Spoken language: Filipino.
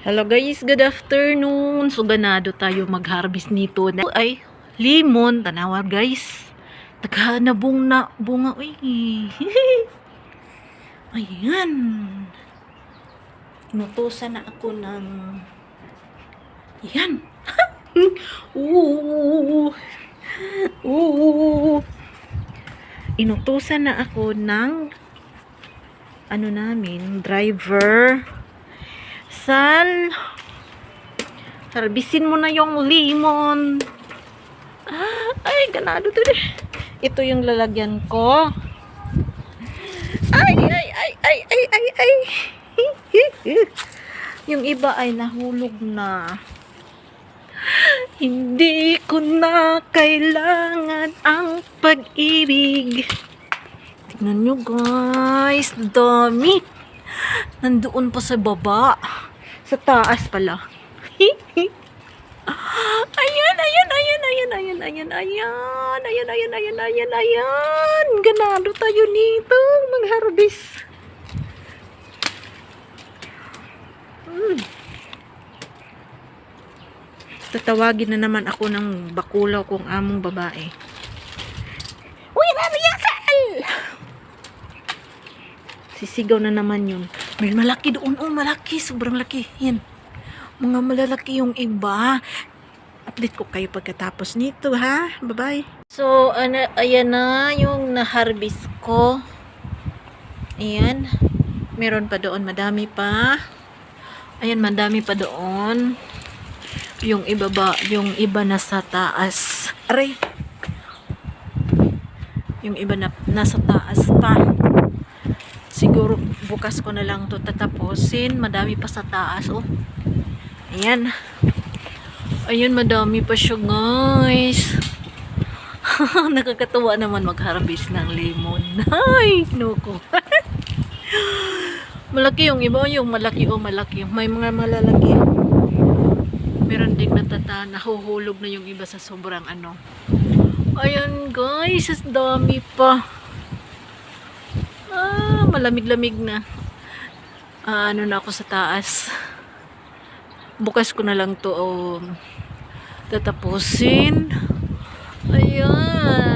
Hello guys, good afternoon. So ganado tayo mag-harvest nito ay limon tanawa guys. Naghanabong na bunga uy. Ayan. Inutusan na ako ng Yan. Ooh. Ooh. Inutusan na ako ng ano namin, driver. Sal, harbisin mo na yung limon. Ah, ay, ganado to. Ito yung lalagyan ko. Ay, ay, ay, ay, ay, ay, ay. yung iba ay nahulog na. Hindi ko na kailangan ang pag-ibig. Tignan nyo guys, dami. Nandoon pa sa baba. Sa taas pala. ayan, ayan, ayan, ayan, ayan, ayan, ayan, ayan, ayan, ayan, ayan, ayan. Ganado tayo nito, mag-harvest. Hmm. Tatawagin na naman ako ng bakulaw kong among babae. Uy, ano yan, Sal? Sisigaw na naman yun. May malaki doon. Oh, malaki. Sobrang laki. Yan. Mga malalaki yung iba. Update ko kayo pagkatapos nito, ha? Bye-bye. So, ano, ayan na yung na-harvest ko. Ayan. Meron pa doon. Madami pa. Ayan, madami pa doon. Yung iba ba, yung iba nasa taas. Aray. Yung iba na, nasa taas pa siguro bukas ko na lang to tatapusin madami pa sa taas oh. Ayan. Ayun madami pa siya guys. Nakakatuwa naman mag-harvest ng lemon. Ay nuko malaki yung iba yung malaki oh malaki. May mga malalaki. Meron ding natata nahuhulog na yung iba sa sobrang ano. Ayun guys dami pa malamig-lamig na. Ah, ano na ako sa taas. Bukas ko na lang to um, tatapusin. Ayan.